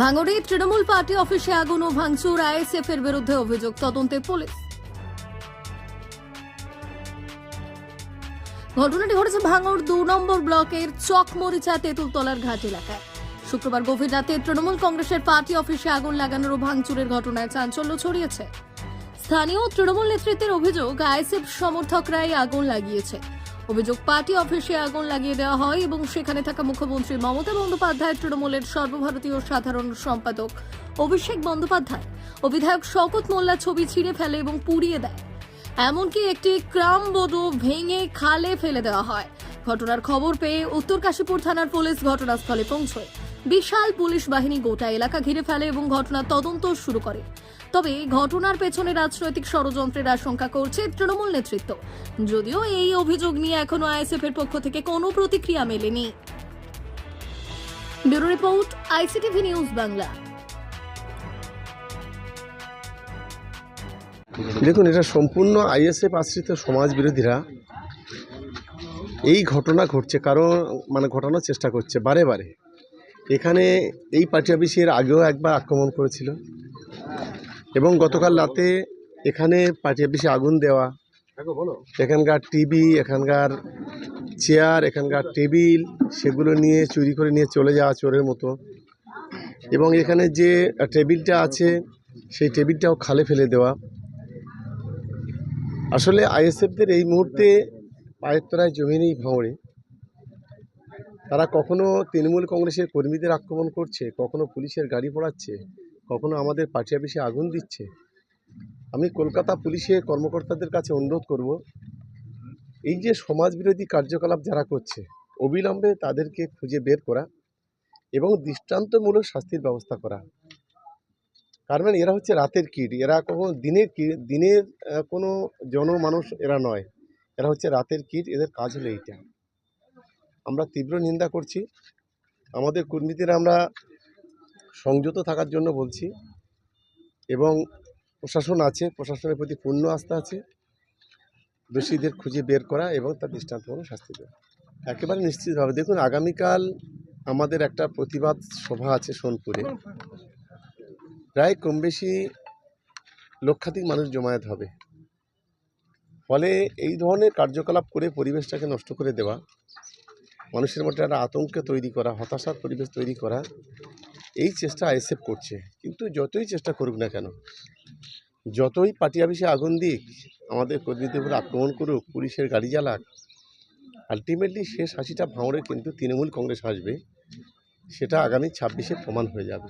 ভাঙড়ে তৃণমূল পার্টি অফিসে আগুন ও ভাঙচুর আইএসএফ এর বিরুদ্ধে অভিযোগ, তদন্তে পুলিশ। ঘটনাটি ঘটেছে ভাঙড় দু নম্বর ব্লকের চকমরিচা তেঁতুলতলার ঘাট এলাকায়। শুক্রবার গভীর রাতে তৃণমূল কংগ্রেসের পার্টি অফিসে আগুন লাগানোর ও ভাঙচুরের ঘটনায় চাঞ্চল্য ছড়িয়েছে। স্থানীয় তৃণমূল নেতৃত্বের অভিযোগ, আইএসএফ সমর্থকরাই আগুন লাগিয়েছে। অভিযোগ পার্টি অফিসে আগুন লাগিয়ে দেওয়া হয় এবং সেখানে থাকা মুখ্যমন্ত্রী মমতা বন্দ্যোপাধ্যায়, তৃণমূলের সর্বভারতীয় সাধারণ সম্পাদক অভিষেক বন্দ্যোপাধ্যায় ও বিধায়ক শওকত মোল্লা ছবি ছিঁড়ে ফেলে এবং পুড়িয়ে দেয়। এমনকি একটি ক্রাম বোধ ভেঙে খালে ফেলে দেওয়া হয়। ঘটনার খবর পেয়ে উত্তর কাশীপুর থানার পুলিশ ঘটনাস্থলে পৌঁছয়। বিশাল পুলিশ বাহিনী গোটা এলাকা ঘিরে ফেলে এবং ঘটনার তদন্ত শুরু করে। তবে ঘটনার পেছনে রাজনৈতিক ষড়যন্ত্রের আশঙ্কা করছে তৃণমূল নেতৃত্ব। যদিও এই অভিযোগ নিয়ে এখনও আইএসএফ এর পক্ষ থেকে কোনো প্রতিক্রিয়া মেলেনি। Bureau report, ICTV news Bangla. দেখুন, এটা সম্পূর্ণ আইএসএফ আশ্রিত সমাজ বিরোধীরা এই ঘটনা ঘটছে, কারণ মানে ঘটানোর চেষ্টা করছে বারে বারে। এখানে এই পার্টি অফিসের আগেও একবার আক্রমণ করেছিল। এবং গতকাল রাতে এখানে পার্টি অফিসে আগুন দেওয়া। এখানকার টিভি এখানকার চেয়ার এখানকার টেবিল সেগুলো নিয়ে চুরি করে নিয়ে চলে যাওয়া চোরের মতো। এবং এখানে যে টেবিলটা আছে সেই টেবিলটাও খালে ফেলে দেওয়া। আসলে আইএসএফদের এই মুহূর্তে পায়ের তলায় জমি নেই ভাঙড়ে। তারা কখনো তৃণমূল কংগ্রেসের কর্মীদের আক্রমণ করছে কখনো পুলিশের গাড়ি পোড়াচ্ছে কখনো আমাদের পার্টি অফিসে আগুন দিচ্ছে? আমি কলকাতা পুলিশের কর্মকর্তাদের কাছে অনুরোধ করব, এই যে সমাজবিরোধী কার্যকলাপ যারা করছে, অবিলম্বে তাদেরকে খুঁজে বের করা এবং দৃষ্টান্তমূলক শাস্তির ব্যবস্থা করা। কারণ এরা হচ্ছে রাতের কীট, এরা কখনো দিনের কীট, দিনের কোনো জনমানুষ এরা নয়। এরা হচ্ছে রাতের কীট, এদের কাজ হলো এইটা। আমরা তীব্র নিন্দা করছি। আমাদের কর্মীদের আমরা সংযত থাকার জন্য বলছি। এবং প্রশাসন আছে, প্রশাসনের প্রতি পূর্ণ আস্থা আছে। দোষীদের খুঁজে বের করা এবং তার দৃষ্টান্তমূলক শাস্তি দেওয়া। একেবারে নিশ্চিতভাবে দেখুন, আগামীকাল আমাদের একটা প্রতিবাদ সভা আছে সোনপুরে। প্রায় কম বেশি লক্ষাধিক মানুষ জমায়েত হবে। ফলে এই ধরনের কার্যকলাপ করে পরিবেশটাকে নষ্ট করে দেওয়া, মানুষের মধ্যে একটা আতঙ্ক তৈরি করা, হতাশার পরিবেশ তৈরি করা এই চেষ্টা আইএসএফ করছে। কিন্তু যতই চেষ্টা করুক না কেন, যতই পার্টি অফিসে আগুন দিক, আমাদের কর্মীদের উপর আক্রমণ করুক, পুলিশের গাড়ি জ্বালাক আলটিমেটলি শেষ হাসিটা ভাঙড়ে কিন্তু তৃণমূল কংগ্রেস আসবে সেটা আগামী ছাব্বিশে প্রমাণ হয়ে যাবে।